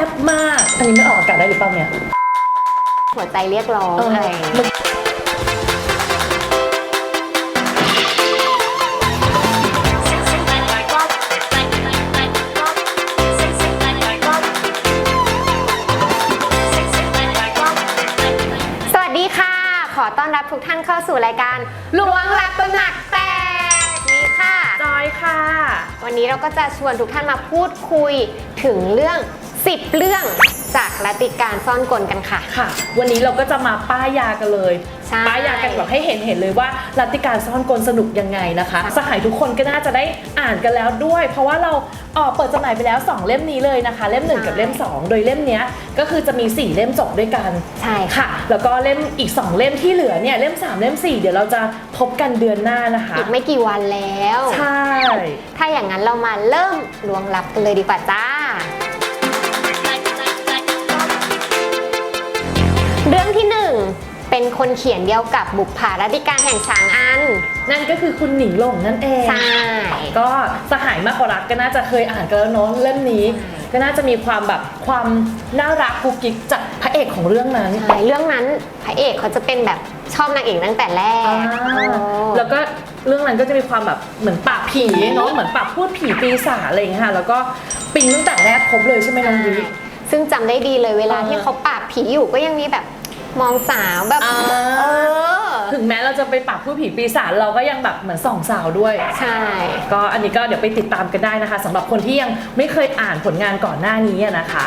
ซ่บมาก อันนี้ไม่ออกอากาศได้หรือเปล่าเนี่ยหัวใจเรียกร้องเอออะไรอย่างเงี้ยสวัสดีค่ะ ขอต้อนรับทุกท่านเข้าสู่รายการล้วงลับตำหนักแตกนี่ค่ะ จอยค่ะ วันนี้เราก็จะชวนทุกท่านมาพูดคุยถึงเรื่อง 10 เรื่องจากรัติการซ่อนกลกันค่ะ ค่ะ วันนี้เราก็จะมาป้ายยากันเลย ใช่ป้ายยากันแบบให้เห็นเห็นเลยว่ารัติการซ่อนกลสนุกยังไงนะคะค่ะสหายทุกคนก็น่าจะได้อ่านกันแล้วด้วย เพราะว่าเราเออเปิดจำหน่ายไปแล้ว 2 เล่มนี้เลยนะคะ เล่ม 1 กับเล่ม 2 โดยเล่มเนี้ยก็คือจะมี 4 เล่มจบด้วยกันใช่ค่ะค่ะแล้วก็เล่มอีก 2 เล่มที่เหลือเนี่ยเล่ม 3 เล่ม 4 เดี๋ยวเราจะพบกันเดือนหน้านะคะอีกไม่กี่วันแล้ว ใช่ ถ้าอย่างนั้นเรามาเริ่มล้วงลับกันเลยดีกว่าจ้า เป็นคนเขียนเดียวกับบุปผารัติการแห่งสางอัน นั่นก็คือคุณหนิงหลงนั่นเอง ใช่ ก็สหายมากกว่ารักก็น่าจะเคยอ่านกันแล้วเนาะเล่มนี้ใช่ก็น่าจะมีความแบบความน่ารักกุ๊กกิ๊กจากพระเอกของเรื่องนั้น ใช่ เรื่องนั้นพระเอกเขาจะเป็นแบบชอบนางเอกตั้งแต่แรกอ่าโอ้แล้วก็เรื่องนั้นก็จะมีความแบบเหมือนปราบผีเนาะเหมือนปราบพูดผีปีศาจอะไรอย่างเงี้ยค่ะแล้วก็ปิงตั้งแต่แรกพบเลยใช่ไหมน้องวิใช่ซึ่งจำได้ดีเลยเวลาอ่าที่เขาปราบผีอยู่ก็ยังมีแบบ มองสาวแบบ อ่า เออ ถึงแม้เราจะไปปราบพูดผีปีศาจเราก็ยังแบบเหมือนส่องสาวด้วย ใช่ ก็อันนี้ก็เดี๋ยวไปติดตามกันได้นะคะสำหรับคนที่ยังไม่เคยอ่านผลงานก่อนหน้านี้อะนะคะ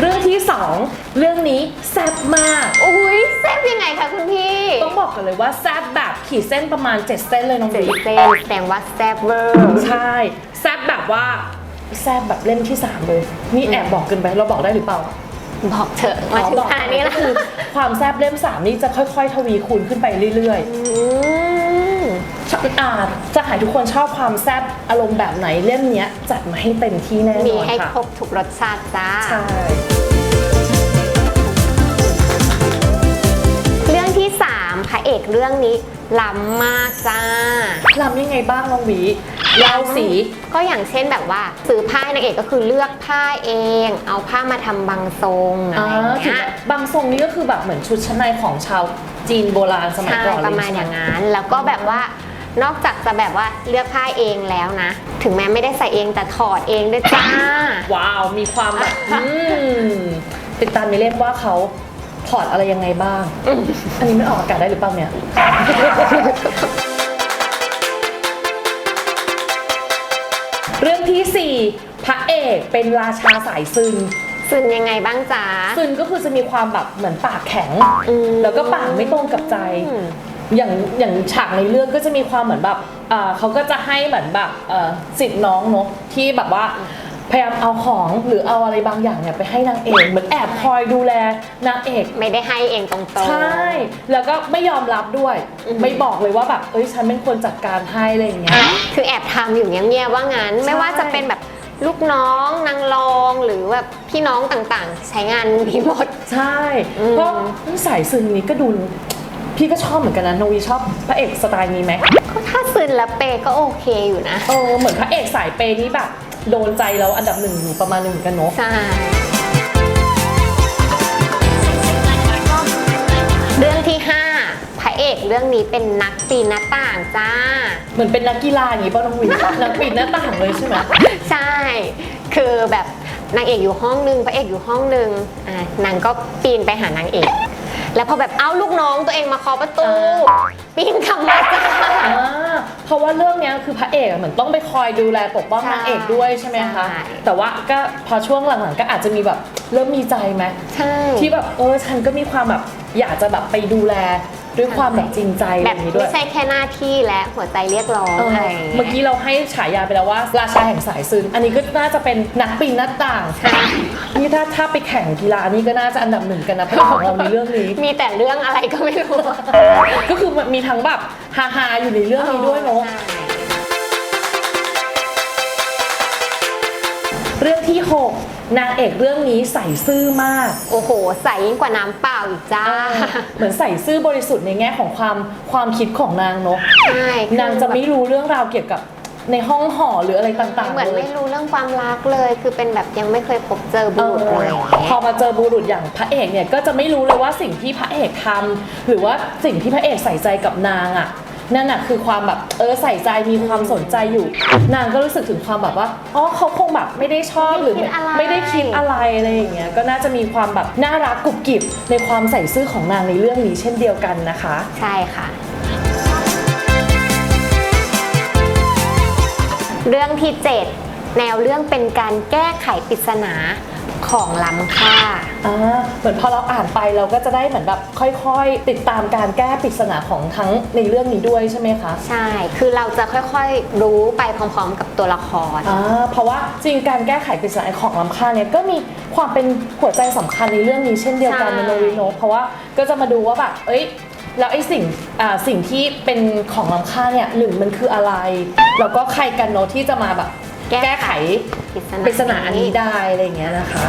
เรื่องที่ 2 เรื่องนี้แซ่บมาก อุ้ยแซ่บยังไงคะคุณพี่ต้องบอกกันเลยว่าแซ่บแบบขีดเส้นประมาณ 7 เส้นเลยน้องเจ็ดบิ๊กเซนแสดงว่าแซ่บเวอร์ ใช่ แซ่บแบบว่า แซ่บแบบเล่มที่3เลย นี่แอบบอกเกินไปเราบอกได้หรือเปล่าบอกเถอะมาถึงบอกขนาดนี้แล้วก็คือความแซ่บเล่ม3นี่จะค่อย ๆ ทวีคูณขึ้นไปเรื่อยอืมๆอ่าจะหายทุกคนชอบความแซ่บอารมณ์แบบไหนเล่มเนี้ยจัดมาให้เต็มที่แน่นมีอนให้ค่ะครบทุกรสชาติจ้าใช่เรื่องที่3พระเอกเรื่องนี้ ล้ำมากจ้า ลำยังไงบ้างน้องหวีเล่าสี ก็อย่างเช่นแบบว่าซื้อผ้านางเอกก็คือเลือกผ้าเอง เอาผ้ามาทำบางทรงอะอ่าไรอย่างถึงเงี้ยบางทรงนี่ก็คือแบบเหมือนชุดชั้นในของชาวจีนโบราณสมัยใช่ก่อนเลยประมาณใช่ไหอย่างนั้น แล้วก็แบบว่านอกจากจะแบบว่าเลือกผ้าเองแล้วนะ ถึงแม้ไม่ได้ใส่เองแต่ถอดเองด้วยจ้า ว้าว มีความแบบอืมติดตามในเล่มว่าเขา ถอดอะไรยังไงบ้าง อันนี้ไม่ออกอากาศได้หรือเปล่าเนี่ย เรื่องที่ 4 พระเอกเป็นราชาสายซึน ซึนยังไงบ้างจ๊ะ ซึนก็คือจะมีความแบบเหมือนปากแข็ง อืม แล้วก็ปากไม่ตรงกับใจอืมอย่างอย่างฉากในเรื่องก็จะมีความเหมือนแบบเอ่อเขาก็จะให้เหมือนแบบเอ่อสิทธิ์น้องเนอะที่แบบว่า พยายามเอาของหรือเอาอะไรบางอย่างเนี่ยไปให้นางเอกเหมือนแอบคอยดูแลนางเอกไม่ได้ให้เองตรงๆ ใช่แล้วก็ไม่ยอมรับด้วย อือหือ ไม่บอกเลยว่าแบบเอ้ยฉันเป็นคนจัดการให้อะไรอย่างเงี้ย คือแอบทำอยู่เงียบๆว่างั้นไม่ว่าจะเป็นแบบลูกน้องนางรองหรือแบบพี่น้องต่างๆ ใช้งานมีหมด ใช่อืม เพราะสายซึนนี้ก็ดูพี่ก็ชอบเหมือนกันนะนวีชอบพระเอกสไตล์นี้ไหมก็ถ้าซึนและเปย์ก็โอเคอยู่นะ เออเหมือนพระเอกสายเปย์นี่แบบ โดนใจเราอันดับหนึ่งอยู่ประมาณหนึ่งเหมือนกันเนาะใช่เรื่องที่ 5 พระเอกเรื่องนี้เป็นนักปีนหน้าต่างจ้า เหมือนเป็นนักกีฬาอย่างนี้ป่ะน้องวีนักปีนหน้าต่างเลยใช่ไหมใช่ คือแบบนางเอกอยู่ห้องนึงพระเอกอยู่ห้องนึงอ่านางก็ปีนไปหานางเอก แล้วพอแบบเอ้าลูกน้องตัวเองมาเคาะประตูปีนกลับมาจ้า อ่าเพราะว่าเรื่องเนี้ยคือพระเอกอะเหมือนต้องไปคอยดูแลปกป้องใช่นางเอกด้วยใช่ไหมคะ ใช่ แต่ว่าก็พอช่วงหลังๆก็อาจจะมีแบบเริ่มมีใจไหมใช่ ที่แบบเออฉันก็มีความแบบอยากจะแบบไปดูแล ด้วยความแบบจริงใจแบแบบบนี้ด้ไม่วยใช่แค่หน้าที่และหัวใจเรียกร้องเอออะไรอย่างเมื่เงี้อยกี้เราให้ฉายาไปแล้วว่า ราชาแห่งสายซึนอันนี้ก็น่าจะเป็นนักปีนหน้าต่างใช่นี่ถ้าถ้าไปแข่งกีฬานี่ก็น่าจะอันดับหนึ่งกันนะเพราะของเราในเรื่องนี้ มีแต่เรื่องอะไรก็ไม่รู้ ก็คือมันมีทั้งแบบฮาฮาๆอยู่ในเรื่องนี้ด้วยเนาะ ใช่ เรื่องที่ 6 นางเอกเรื่องนี้ใส่ซื่อมาก โอ้โห ใสยิ่งกว่าน้ำเปล่าอีกจ้า เหมือนใส่ซื่อบริสุทธิ์ในแง่ของความความคิดของนางเนาะใช่คือนางจะไม่รู้เรื่องราวเกี่ยวกับในห้องหอหรืออะไรต่างๆเหมือนเลยไม่รู้เรื่องความรักเลย คือเป็นแบบยังไม่เคยพบเจอเอบุรุษเลยอพอมาเจอบุรุษอย่างพระเอกเนี่ยก็จะไม่รู้เลยว่าสิ่งที่พระเอกทำหรือว่าสิ่งที่พระเอกใส่ใจกับนางอะ นั่นน่ะคือความแบบเออใส่ใจมีความสนใจอยู่ นางก็รู้สึกถึงความแบบว่าอ๋อเขาคงแบบไม่ได้ชอบหรือไม่ไม่ได้คิดอะไรอะไรอย่างเงี้ยก็น่าจะมีความแบบน่ารักกุบกิบในความใส่ซื่อของนางในเรื่องนี้เช่นเดียวกันนะคะ ใช่ค่ะ เรื่องที่ 7 แนวเรื่องเป็นการแก้ไขปริศนา ของล้ำค่า อ่าเหมือนพอเราอ่านไปเราก็จะได้เหมือนแบบค่อยๆ ติดตามการแก้ปริศนาของทั้งในเรื่องนี้ด้วยใช่ไหมคะใช่ คือเราจะค่อยๆรู้ไปพร้อมๆ กับตัวละคร อ่าเพราะว่าจริงการแก้ไขปริศนาของล้ำค่าเนี่ยก็มีความเป็นหัวใจสำคัญในเรื่องนี้เช่นเดียวกันใช่นะโนริโนเพราะว่าก็จะมาดูว่าแบบเอ้ยแล้วไอ้สิ่งอ่าสิ่งที่เป็นของล้ำค่าเนี่ยหนึ่งมันคืออะไร แล้วก็ใครกันเนอะที่จะมาแบบ แก้ไขปริศนาปริศนาอันนี้ได้อะไรอย่างเงี้ยนะคะ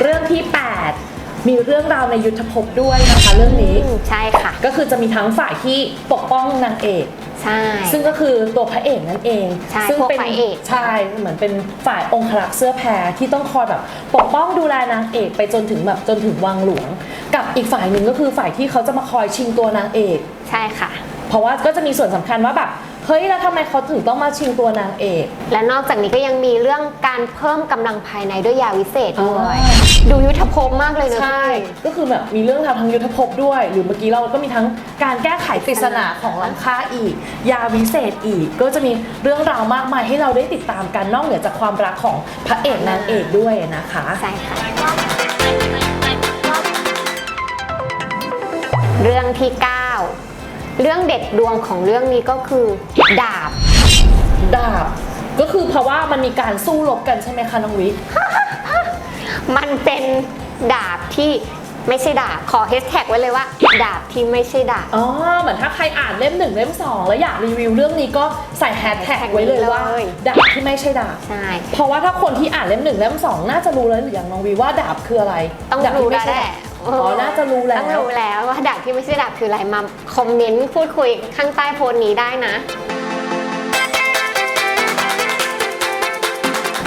เรื่องที่ 8 มีเรื่องราวในยุทธภพด้วยนะคะ เรื่องนี้อืมใช่ค่ะ ก็คือจะมีทั้งฝ่ายที่ปกป้องนางเอกใช่ซึ่งก็คือตัวพระเอกนั่นเองใช่ซึ่งพวกเป็นพระเอกใช่เหมือนเป็นฝ่ายองครักษ์เสื้อแพรที่ต้องคอยแบบปกป้องดูแลนางเอกไปจนถึงแบบจนถึงวังหลวง กับอีกฝ่ายหนึ่งก็คือฝ่ายที่เขาจะมาคอยชิงตัวนางเอกใช่ค่ะ เพราะว่าก็จะมีส่วนสำคัญว่าแบบเฮ้ยแล้วทำไมเขาถึงต้องมาชิงตัวนางเอก และนอกจากนี้ก็ยังมีเรื่องการเพิ่มกำลังภายในด้วยยาวิเศษด้วยอ่าดูยุทธภพมากเลยเนอะใช่ ก็คือแบบมีเรื่องราวทางยุทธภพด้วย หรือเมื่อกี้เราก็มีทั้งการแก้ไขปริศนาของล้ำค่าอีก ยาวิเศษอีก ก็จะมีเรื่องราวมากมายให้เราได้ติดตามกันนอกเหนือจากความรักของพระเอกนางเอกด้วยนะคะใช่ค่ะเรื่องที่9 เรื่องเด็ดดวงของเรื่องนี้ก็คือ ดาบ ดาบ ก็คือเพราะว่ามันมีการสู้รบกันใช่ไหมคะน้องวิ มันเป็นดาบที่ไม่ใช่ดาบ ขอแฮชแท็กไว้เลยว่า ดาบที่ไม่ใช่ดาบ อ๋อ เหมือนถ้าใครอ่านเล่มหนึ่งเล่มสองแล้วอยากรีวิวเรื่องนี้ก็ใส่แฮชแท็กไว้เลยว่า เลย ดาบที่ไม่ใช่ดาบ ใช่ เพราะว่าถ้าคนที่อ่านเล่มหนึ่งเล่มสองน่าจะรู้แล้วหรือยังน้องวีว่าดาบคืออะไรต้องดาบรู้ที่แล้วไม่แหใช่ละดาบ อ๋อน่าจะรู้แล้วต้องรู้แล้วว่าดาบที่ไม่ใช่ดาบคืออะไรมาคอมเมนต์พูดคุยข้างใต้โพสต์นี้ได้นะ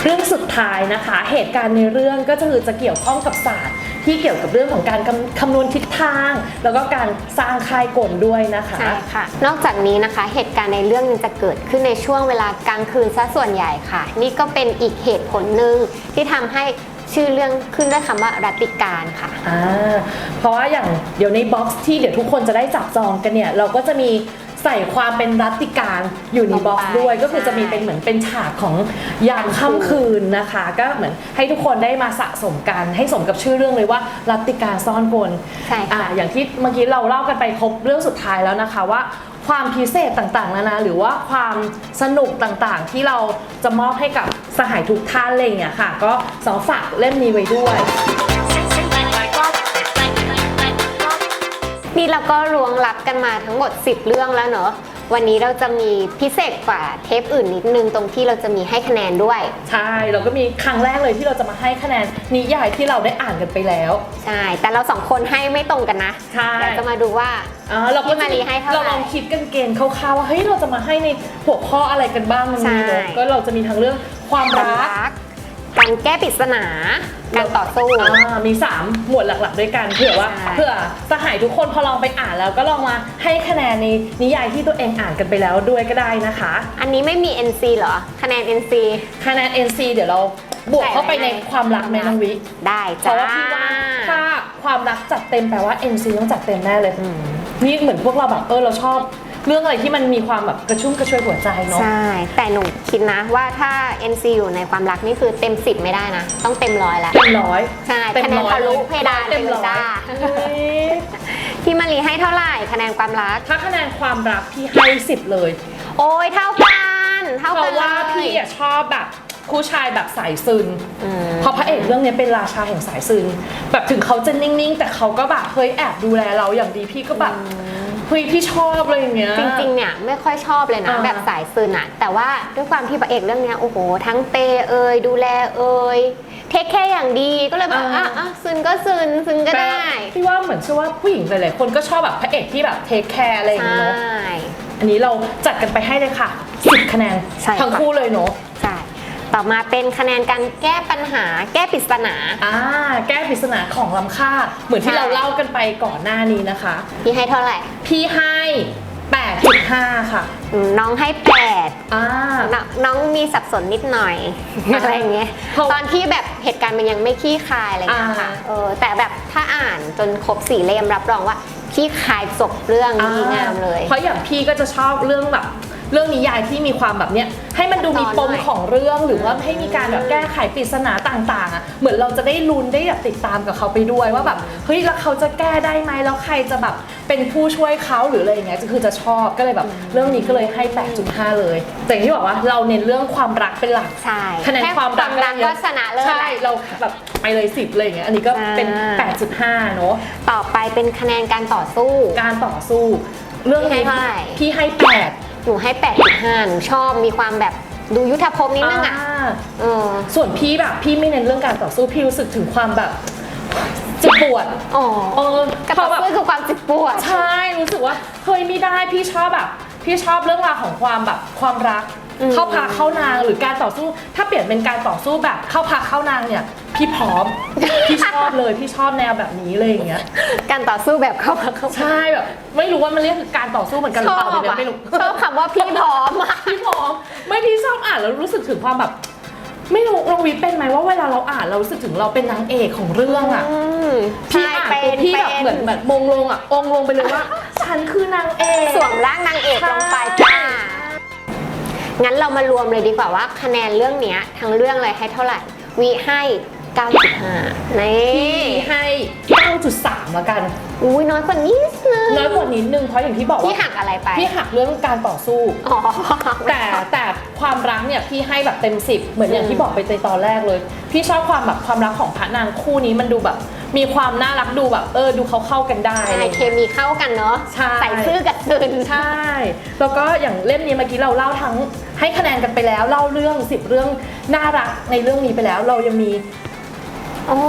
เรื่องสุดท้ายนะคะ เหตุการณ์ในเรื่องก็จะคือจะเกี่ยวข้องกับศาสตร์ ที่เกี่ยวกับเรื่องของการคำคำนวณทิศทาง แล้วก็การสร้างค่ายกลด้วยนะคะ ใช่ค่ะ นอกจากนี้นะคะ เหตุการณ์ในเรื่องยังจะเกิดขึ้นในช่วงเวลากลางคืนซะส่วนใหญ่ค่ะ นี่ก็เป็นอีกเหตุผลหนึ่งที่ทำให้ ชื่อเรื่องขึ้นด้วยคำว่ารัตติการค่ะ อ่าเพราะว่าอย่างเดี๋ยวในบ็อกซ์ที่เดี๋ยวทุกคนจะได้จับจองกันเนี่ย เราก็จะมี ใส่ความเป็นรัตติการอยู่ในบ็อกซ์ด้วยลงไปก็คือจะมีเป็นเหมือนเป็นฉากของยามค่ำคืนนะคะ ก็เหมือนให้ทุกคนได้มาสะสมกันให้สมกับชื่อเรื่องเลยว่ารัตติการซ่อนกลใช่ค่ะอ่าอย่างที่เมื่อกี้เราเล่ากันไปครบเรื่องสุดท้ายแล้วนะคะว่าความพิเศษต่างๆนานาหรือว่าความสนุกต่างๆ ที่เราจะมอบให้กับสหายทุกท่านอะไรอย่างเลยค่ะ ก็สองฝากเล่มนี้ไว้ด้วย นี่เราก็รวงรับกันมาทั้งหมด 10 เรื่องแล้วเนอะวันนี้เราจะมีพิเศษกว่าเทปอื่นนิดนึงตรงที่เราจะมีให้คะแนนด้วย ใช่ เราก็มีครั้งแรกเลยที่เราจะมาให้คะแนนนิยายที่เราได้อ่านกันไปแล้ว ใช่ แต่เราสองคนให้ไม่ตรงกันนะใช่เดี๋ยวจะมาดูว่าอ่าเราก็พี่มารีให้เท่าไหร่เราลองคิดกันเกณฑ์คร่าวๆว่าเฮ้ยเราจะมาให้ในหัวข้ออะไรกันบ้างมันมีเนอะใช่ก็เราจะมีทั้งเรื่องความความรักรั กการแก้ปริศนา การต่อสู้ อ่ามี 3 หมวดหลักๆ ด้วยกันเผื่อว่าใช่ เผื่อสหายทุกคนพอลองไปอ่านแล้วก็ลองมาให้คะแนนในนิยายที่ตัวเองอ่านกันไปแล้วด้วยก็ได้นะคะ อันนี้ไม่มี NC เหรอ คะแนน NC คะแนน NC เดี๋ยวเราบวกเข้าไปในความรักในน้องวิ ได้เพจ้า ราะว่าพี่ว่าถ้าความรักจัดเต็มแปลว่า NC ต้องจัดเต็มแน่เลย อืม นี่เหมือนพวกเราแบบเออเราชอบ เรื่องอะไรที่มันมีความแบบกระชุ่มกระชวยหัวใจเนาะ ใช่ แต่หนูคิดนะว่าถ้า NC อยู่ในความรักนี่คือเต็ม10ไม่ได้นะ ต้องเต็มร้อยแล้วเต็มร้อยใช่เต็มคะแนนร้อยทะลุเพดานเต็มไปเลยร้อย จ้าเฮ้ยพี่มารีให้เท่าไหร่คะแนนความรัก ถ้าคะแนนความรักพี่ให้สิบเลยโอ้ยเท่ากันเท่าเพกันราะว่าเลยพี่อะชอบแบบผู้ชายแบบสายซึนอืม เพราะพระเอกเรื่องนี้เป็นราชาแห่งสายซึนแบบถึงเขาจะนิ่งๆ แต่เขาก็แบบเฮ้ยแอบดูแลเราอย่างดีพี่ก็แบบ เฮ้ยพี่ชอบอะไรอย่างเงี้ย จริงๆ เนี่ยไม่ค่อยชอบเลยนะ อ่าแบบสายซึนอะแต่ว่าด้วยความที่พระเอกเรื่องเนี้ยโอ้โห ทั้งเปย์เอ่ยดูแลเอ่ยเทคแค่อย่างดีก็เลยแบบอ่า อะอะซึนก็ซึนซึนก็ได้พี่ว่าเหมือนเชื่อว่าผู้หญิงหลายๆคนก็ชอบแบบพระเอกที่แบบเทคแคร์อะไรอย่างใช่เงี้ยเนาะอันนี้เราจัดกันไปให้เลยค่ะ10คะแนนใช่ค่ะทั้งคู่เลยเนาะใช่ ต่อมาเป็นคะแนนการแก้ปัญหา แก้ปริศนา อ่าแก้ปริศนาของล้ำค่า เหมือนที่ใช่ เราเล่ากันไปก่อนหน้านี้นะคะ พี่ให้เท่าไหร่ พี่ให้ 8.5 ค่ะอืมน้องให้แปด อ่า นน้องมีสับสนนิดหน่อยอ่าอะไรอย่างเงี้ยเพราะตอนที่แบบเหตุการณ์มันยังไม่ขี้คายอะไรอย่างเงี้ยค่ะอ่าเออแต่แบบถ้าอ่านจนครบสี่เล่มรับรองว่าขี้คายจบเรื่องดีงามเลย เพราะอย่างพี่ก็จะชอบเรื่องแบบ เรื่องนิยายที่มีความแบบเนี้ยให้มันดูมีปมของเรื่องหรือว่าให้มีการแบบแก้ไขปริศนาต่างๆอะเหมือนเราจะได้ลุ้นได้แบบติดตามกับเขาไปด้วยว่าแบบเฮ้ยแล้วเขาจะแก้ได้ไหมแล้วใครจะแบบเป็นผู้ช่วยเขาหรืออะไรอย่างเงี้ยคือจะชอบก็เลยแบบเรื่องนี้ก็เลยให้ 8.5 เลย แต่อย่างที่บอกว่าเราเน้นเรื่องความรักเป็นหลักใช่คะแนนแค่ความรักรักก็ชนะเลิศใช่แหละเราแบบไปเลยสิบเลยอย่างเงี้ยอันนี้ก็เป็นอ่า8.5 เนอะต่อไปเป็นคะแนนการต่อสู้ การต่อสู้ เรื่องนี้พี่ให้เท่าไหร่พี่ให้8 หนูให้ 8.5 หนูชอบมีความแบบดูยุทธภพนิดนึงอะอ่าเออ ส่วนพี่แบบพี่ไม่เน้นเรื่องการต่อสู้พี่รู้สึกถึงความแบบเจ็บปวดอ๋อเออการพต่ออแบบสู้คือความเจ็บปวด ใช่ รู้สึกว่าเฮ้ยไม่ได้พี่ชอบแบบ พี่ชอบเรื่องราวของความแบบความรักอืม เข้าพาเข้านางหรือการต่อสู้ ถ้าเปลี่ยนเป็นการต่อสู้แบบ เข้าพาเข้านางเนี่ย พี่พร้อม พี่ชอบเลยพี่ชอบแนวแบบนี้เลยอย่างเงี้ย การต่อสู้แบบเข้ามาเข้ามาใช่แบบไม่รู้ว่ามันเรียกคือการต่อสู้เหมือนกันหชรืออเปล่าบเดี๋ยวอะไม่รู้ชอบคำว่าพี่พร้อมอะ พี่พร้อมไม่พี่ชอบอ่านแล้วรู้สึกถึงความแบบ ไม่รู้ลองวิทย์เป็นไหมว่าเวลาเราอ่านเรารู้สึกถึงเราเป็นนางเอกของเรื่องอะอืมพี่ใช่อ่านเป็ปุ๊บนพี่แบบป็เหมือนแบบมงลงอะองค์ลงไปเลยว่า ฉันคือนางเอกสวมร่างนางเอกลงไปจ้า งั้นเรามารวมเลยดีกว่าว่าคะแนนเรื่องนี้ทั้งเรื่องเลยให้เท่าไหร่วีให้ 9.5นี่พี่ให้ 9.3แล้วกัน อุ้ยน้อยกว่านิดนึงน้อยกว่านิดนึงเพราะอย่างที่บอกพี่ว่าหักอะไรไป พี่หักเรื่องการต่อสู้ อ๋อ แต่แต่ความรักเนี่ยพี่ให้แบบเต็มสิบเหมือนอย่างที่บอกไปในตอนแรกเลย พี่ชอบความแบบความรักของพระนางคู่นี้มันดูแบบ มีความน่ารักดูแบบ เออดูเขาเข้ากันได้อะไรใช่อย่างเคเงี้ยมีเข้ากันเนาะใช่ใส่ซื่อกับซึนใช่ แล้วก็อย่างเล่มนี้เมื่อกี้เราเล่าทั้งให้คะแนนกันไปแล้วเล่าเรื่องสิบเรื่องน่ารักในเรื่องนี้ไปแล้ว เรายังมีโอ้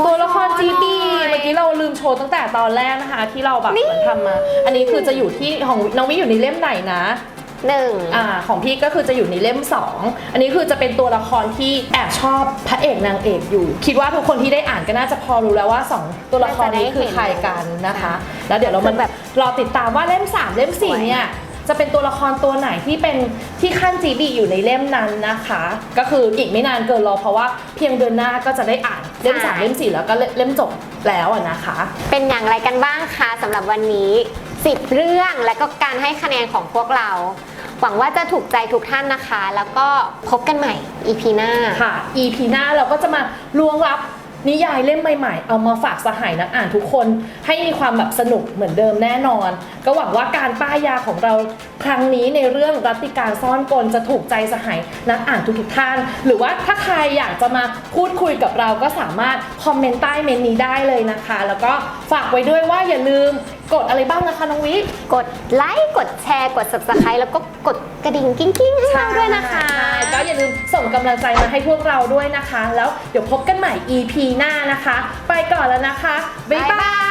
ตัวละครจีบีหน่อยเมื่อกี้เราลืมโชว์ตั้งแต่ตอนแรกนะคะ ที่เราแบบเหมือนทำมา อันนี้คือจะอยู่ที่ของน้องวิอยู่ในเล่มไหนนะหนึ่งอ่าของพี่ก็คือจะอยู่ในเล่ม 2 อันนี้คือจะเป็นตัวละครที่แอบชอบพระเอกนางเอกอยู่ คิดว่าทุกคนที่ได้อ่านก็น่าจะพอรู้แล้วว่า 2 ตัวละครนี้คือใครกันนะคะ แล้วเดี๋ยวเรามันแบบรอติดตามว่าเล่ม 3 เล่ม4เนี่ย จะเป็นตัวละครตัวไหนที่เป็นที่ขั้นจีบีอยู่ในเล่มนั้นนะคะ ก็คืออีกไม่นานเกินรอเพราะว่าเพียงเดือนหน้าก็จะได้อ่านเล่ม3เล่ม4แล้วก็เล่มจบแล้วอะนะคะ เป็นอย่างไรกันบ้างคะสำหรับวันนี้ 10 เรื่องและก็การให้คะแนนของพวกเรา หวังว่าจะถูกใจทุกท่านนะคะ แล้วก็พบกันใหม่ EP หน้าค่ะ EP หน้าเราก็จะมาล้วงลับ นิยายเล่มใหม่ๆ เอามาฝากสหายนักอ่านทุกคน ให้มีความแบบสนุกเหมือนเดิมแน่นอน ก็หวังว่าการป้ายยาของเราครั้งนี้ในเรื่องรัติการซ่อนกลจะถูกใจสหายนักอ่านทุกๆท่าน หรือว่าถ้าใครอยากจะมาพูดคุยกับเราก็สามารถคอมเมนต์ใต้เมนนี้ได้เลยนะคะ แล้วก็ฝากไว้ด้วยว่าอย่าลืมกดอะไรบ้างนะคะน้องวิ กดไลค์กดแชร์กด subscribe แล้วก็กดกระดิ่งกิ้งกิ้งๆให้เราด้วยนะคะใช่ก็อย่าลืมส่งกำลังใจมาให้พวกเราด้วยนะคะ แล้วเดี๋ยวพบกันใหม่ EP หน้านะคะ ไปก่อนแล้วนะคะ บ๊ายบาย